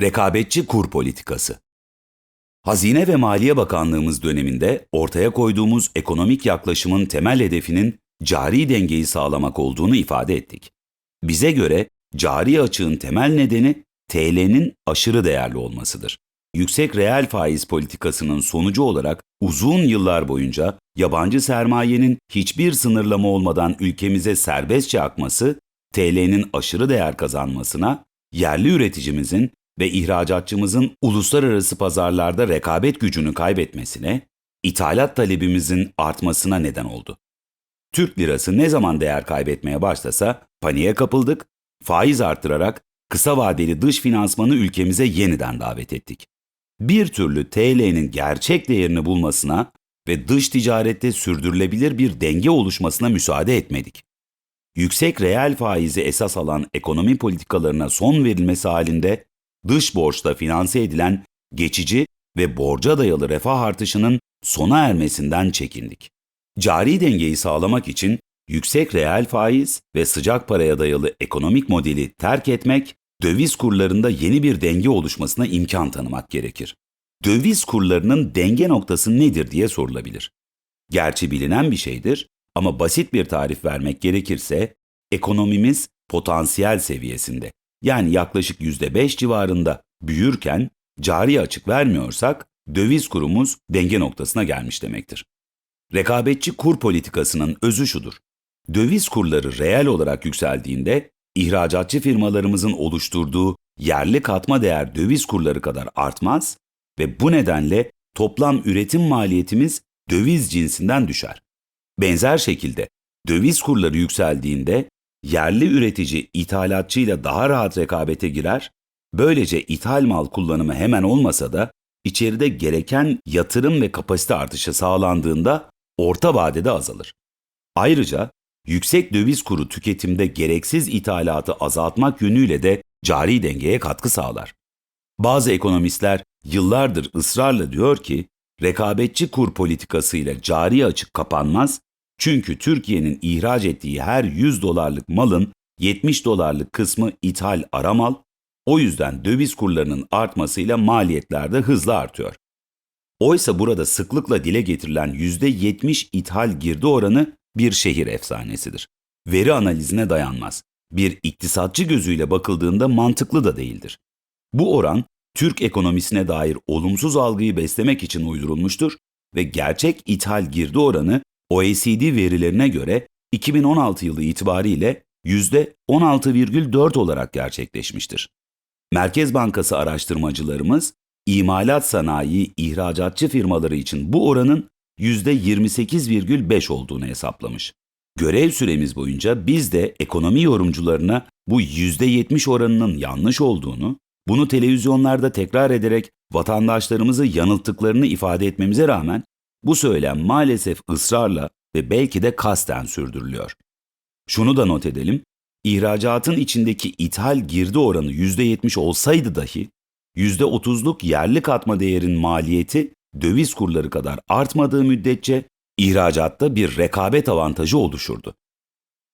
Rekabetçi kur politikası. Hazine ve Maliye Bakanlığımız döneminde ortaya koyduğumuz ekonomik yaklaşımın temel hedefinin cari dengeyi sağlamak olduğunu ifade ettik. Bize göre cari açığın temel nedeni TL'nin aşırı değerli olmasıdır. Yüksek reel faiz politikasının sonucu olarak uzun yıllar boyunca yabancı sermayenin hiçbir sınırlama olmadan ülkemize serbestçe akması, TL'nin aşırı değer kazanmasına, yerli üreticimizin ve ihracatçımızın uluslararası pazarlarda rekabet gücünü kaybetmesine, ithalat talebimizin artmasına neden oldu. Türk lirası ne zaman değer kaybetmeye başlasa paniğe kapıldık, faiz arttırarak kısa vadeli dış finansmanı ülkemize yeniden davet ettik. Bir türlü TL'nin gerçek değerini bulmasına ve dış ticarette sürdürülebilir bir denge oluşmasına müsaade etmedik. Yüksek reel faizi esas alan ekonomi politikalarına son verilmesi halinde dış borçla finanse edilen geçici ve borca dayalı refah artışının sona ermesinden çekindik. Cari dengeyi sağlamak için yüksek reel faiz ve sıcak paraya dayalı ekonomik modeli terk etmek, döviz kurlarında yeni bir denge oluşmasına imkan tanımak gerekir. Döviz kurlarının denge noktası nedir diye sorulabilir. Gerçi bilinen bir şeydir ama basit bir tarif vermek gerekirse ekonomimiz potansiyel seviyesinde yani yaklaşık %5 civarında büyürken cari açık vermiyorsak döviz kurumuz denge noktasına gelmiş demektir. Rekabetçi kur politikasının özü şudur. Döviz kurları reel olarak yükseldiğinde ihracatçı firmalarımızın oluşturduğu yerli katma değer döviz kurları kadar artmaz ve bu nedenle toplam üretim maliyetimiz döviz cinsinden düşer. Benzer şekilde döviz kurları yükseldiğinde yerli üretici ithalatçıyla daha rahat rekabete girer, böylece ithal mal kullanımı hemen olmasa da içeride gereken yatırım ve kapasite artışı sağlandığında orta vadede azalır. Ayrıca yüksek döviz kuru tüketimde gereksiz ithalatı azaltmak yönüyle de cari dengeye katkı sağlar. Bazı ekonomistler yıllardır ısrarla diyor ki, rekabetçi kur politikasıyla cari açık kapanmaz, çünkü Türkiye'nin ihraç ettiği her 100 dolarlık malın 70 dolarlık kısmı ithal ara mal, o yüzden döviz kurlarının artmasıyla maliyetler de hızla artıyor. Oysa burada sıklıkla dile getirilen %70 ithal girdi oranı bir şehir efsanesidir. Veri analizine dayanmaz. Bir iktisatçı gözüyle bakıldığında mantıklı da değildir. Bu oran Türk ekonomisine dair olumsuz algıyı beslemek için uydurulmuştur ve gerçek ithal girdi oranı OECD verilerine göre 2016 yılı itibariyle %16,4 olarak gerçekleşmiştir. Merkez Bankası araştırmacılarımız imalat sanayi ihracatçı firmaları için bu oranın %28,5 olduğunu hesaplamış. Görev süremiz boyunca biz de ekonomi yorumcularına bu %70 oranının yanlış olduğunu, bunu televizyonlarda tekrar ederek vatandaşlarımızı yanılttıklarını ifade etmemize rağmen bu söylem maalesef ısrarla ve belki de kasten sürdürülüyor. Şunu da not edelim, ihracatın içindeki ithal girdi oranı %70 olsaydı dahi %30'luk yerli katma değerin maliyeti döviz kurları kadar artmadığı müddetçe ihracatta bir rekabet avantajı oluşurdu.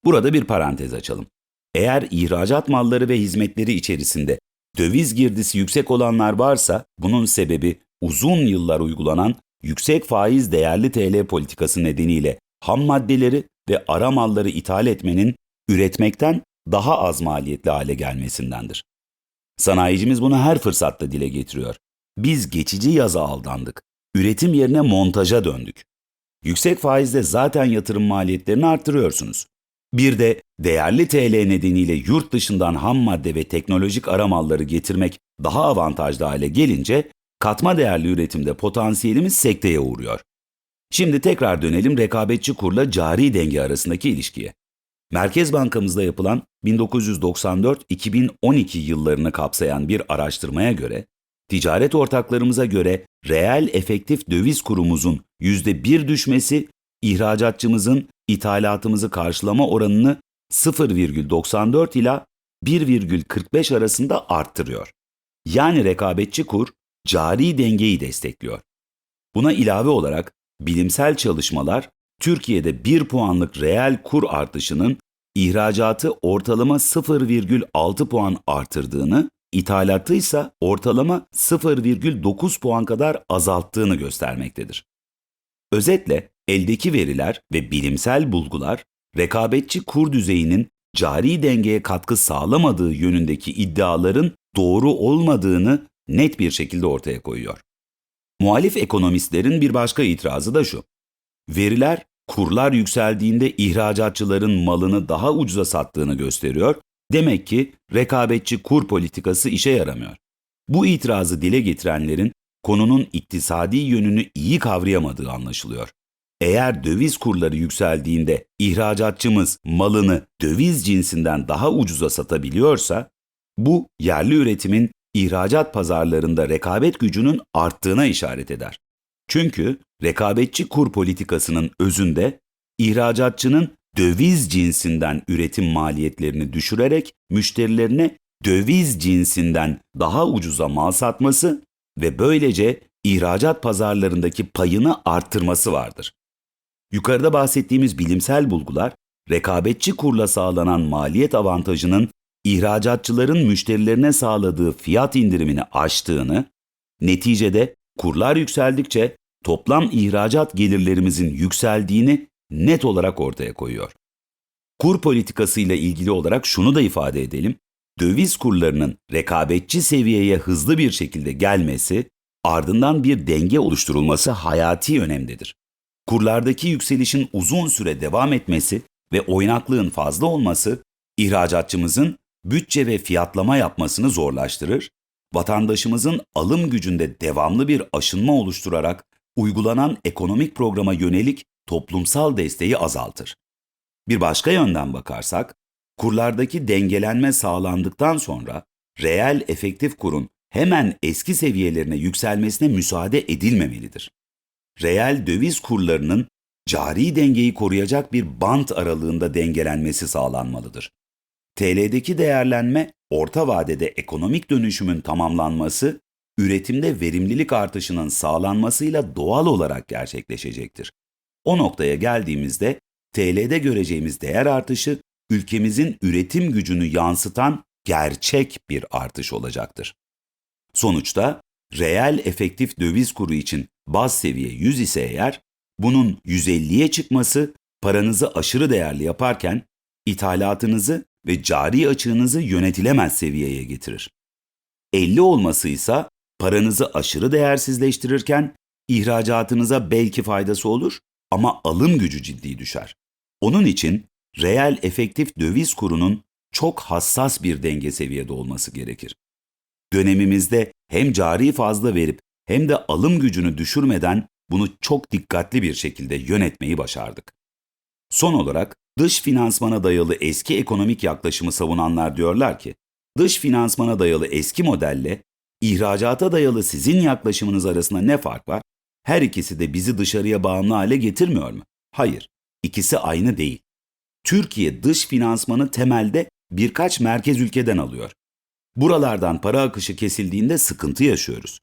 Burada bir parantez açalım. Eğer ihracat malları ve hizmetleri içerisinde döviz girdisi yüksek olanlar varsa bunun sebebi uzun yıllar uygulanan yüksek faiz değerli TL politikası nedeniyle ham maddeleri ve ara malları ithal etmenin üretmekten daha az maliyetli hale gelmesindendir. Sanayicimiz bunu her fırsatta dile getiriyor. Biz geçici yaza aldandık. Üretim yerine montaja döndük. Yüksek faizle zaten yatırım maliyetlerini arttırıyorsunuz. Bir de değerli TL nedeniyle yurt dışından ham madde ve teknolojik ara malları getirmek daha avantajlı hale gelince katma değerli üretimde potansiyelimiz sekteye uğruyor. Şimdi tekrar dönelim rekabetçi kurla cari denge arasındaki ilişkiye. Merkez Bankamızda yapılan 1994-2012 yıllarını kapsayan bir araştırmaya göre, ticaret ortaklarımıza göre reel efektif döviz kurumuzun %1 düşmesi, ihracatçımızın ithalatımızı karşılama oranını 0,94 ila 1,45 arasında arttırıyor. Yani rekabetçi kur cari dengeyi destekliyor. Buna ilave olarak bilimsel çalışmalar Türkiye'de 1 puanlık reel kur artışının ihracatı ortalama 0,6 puan artırdığını ithalatı ise ortalama 0,9 puan kadar azalttığını göstermektedir. Özetle eldeki veriler ve bilimsel bulgular rekabetçi kur düzeyinin cari dengeye katkı sağlamadığı yönündeki iddiaların doğru olmadığını net bir şekilde ortaya koyuyor. Muhalif ekonomistlerin bir başka itirazı da şu. Veriler kurlar yükseldiğinde ihracatçıların malını daha ucuza sattığını gösteriyor. Demek ki rekabetçi kur politikası işe yaramıyor. Bu itirazı dile getirenlerin konunun iktisadi yönünü iyi kavrayamadığı anlaşılıyor. Eğer döviz kurları yükseldiğinde ihracatçımız malını döviz cinsinden daha ucuza satabiliyorsa, bu yerli üretimin ihracat pazarlarında rekabet gücünün arttığına işaret eder. Çünkü rekabetçi kur politikasının özünde ihracatçının döviz cinsinden üretim maliyetlerini düşürerek müşterilerine döviz cinsinden daha ucuza mal satması ve böylece ihracat pazarlarındaki payını arttırması vardır. Yukarıda bahsettiğimiz bilimsel bulgular, rekabetçi kurla sağlanan maliyet avantajının ihracatçıların müşterilerine sağladığı fiyat indirimini aştığını, neticede kurlar yükseldikçe toplam ihracat gelirlerimizin yükseldiğini net olarak ortaya koyuyor. Kur politikasıyla ilgili olarak şunu da ifade edelim. Döviz kurlarının rekabetçi seviyeye hızlı bir şekilde gelmesi, ardından bir denge oluşturulması hayati önemdedir. Kurlardaki yükselişin uzun süre devam etmesi ve oynaklığın fazla olması, ihracatçımızın bütçe ve fiyatlama yapmasını zorlaştırır, vatandaşımızın alım gücünde devamlı bir aşınma oluşturarak uygulanan ekonomik programa yönelik toplumsal desteği azaltır. Bir başka yönden bakarsak, kurlardaki dengelenme sağlandıktan sonra reel efektif kurun hemen eski seviyelerine yükselmesine müsaade edilmemelidir. Reel döviz kurlarının cari dengeyi koruyacak bir bant aralığında dengelenmesi sağlanmalıdır. TL'deki değerlenme orta vadede ekonomik dönüşümün tamamlanması, üretimde verimlilik artışının sağlanmasıyla doğal olarak gerçekleşecektir. O noktaya geldiğimizde TL'de göreceğimiz değer artışı ülkemizin üretim gücünü yansıtan gerçek bir artış olacaktır. Sonuçta reel efektif döviz kuru için baz seviye 100 ise eğer, bunun 150'ye çıkması paranızı aşırı değerli yaparken ithalatınızı ve cari açığınızı yönetilemez seviyeye getirir. 50 olması ise paranızı aşırı değersizleştirirken ihracatınıza belki faydası olur ama alım gücü ciddi düşer. Onun için reel efektif döviz kurunun çok hassas bir denge seviyede olması gerekir. Dönemimizde hem cari fazla verip hem de alım gücünü düşürmeden bunu çok dikkatli bir şekilde yönetmeyi başardık. Son olarak dış finansmana dayalı eski ekonomik yaklaşımı savunanlar diyorlar ki, dış finansmana dayalı eski modelle ihracata dayalı sizin yaklaşımınız arasında ne fark var? Her ikisi de bizi dışarıya bağımlı hale getirmiyor mu? Hayır, ikisi aynı değil. Türkiye dış finansmanı temelde birkaç merkez ülkeden alıyor. Buralardan para akışı kesildiğinde sıkıntı yaşıyoruz.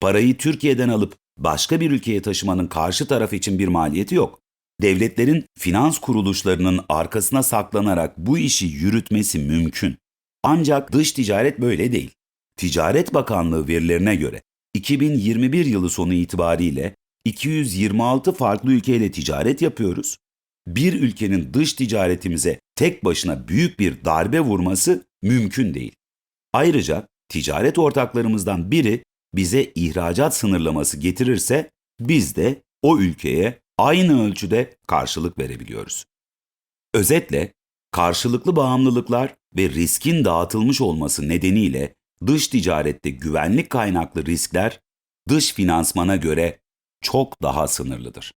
Parayı Türkiye'den alıp başka bir ülkeye taşımanın karşı taraf için bir maliyeti yok. Devletlerin finans kuruluşlarının arkasına saklanarak bu işi yürütmesi mümkün. Ancak dış ticaret böyle değil. Ticaret Bakanlığı verilerine göre 2021 yılı sonu itibariyle 226 farklı ülkeyle ticaret yapıyoruz. Bir ülkenin dış ticaretimize tek başına büyük bir darbe vurması mümkün değil. Ayrıca ticaret ortaklarımızdan biri bize ihracat sınırlaması getirirse biz de o ülkeye aynı ölçüde karşılık verebiliyoruz. Özetle karşılıklı bağımlılıklar ve riskin dağıtılmış olması nedeniyle dış ticarette güvenlik kaynaklı riskler dış finansmana göre çok daha sınırlıdır.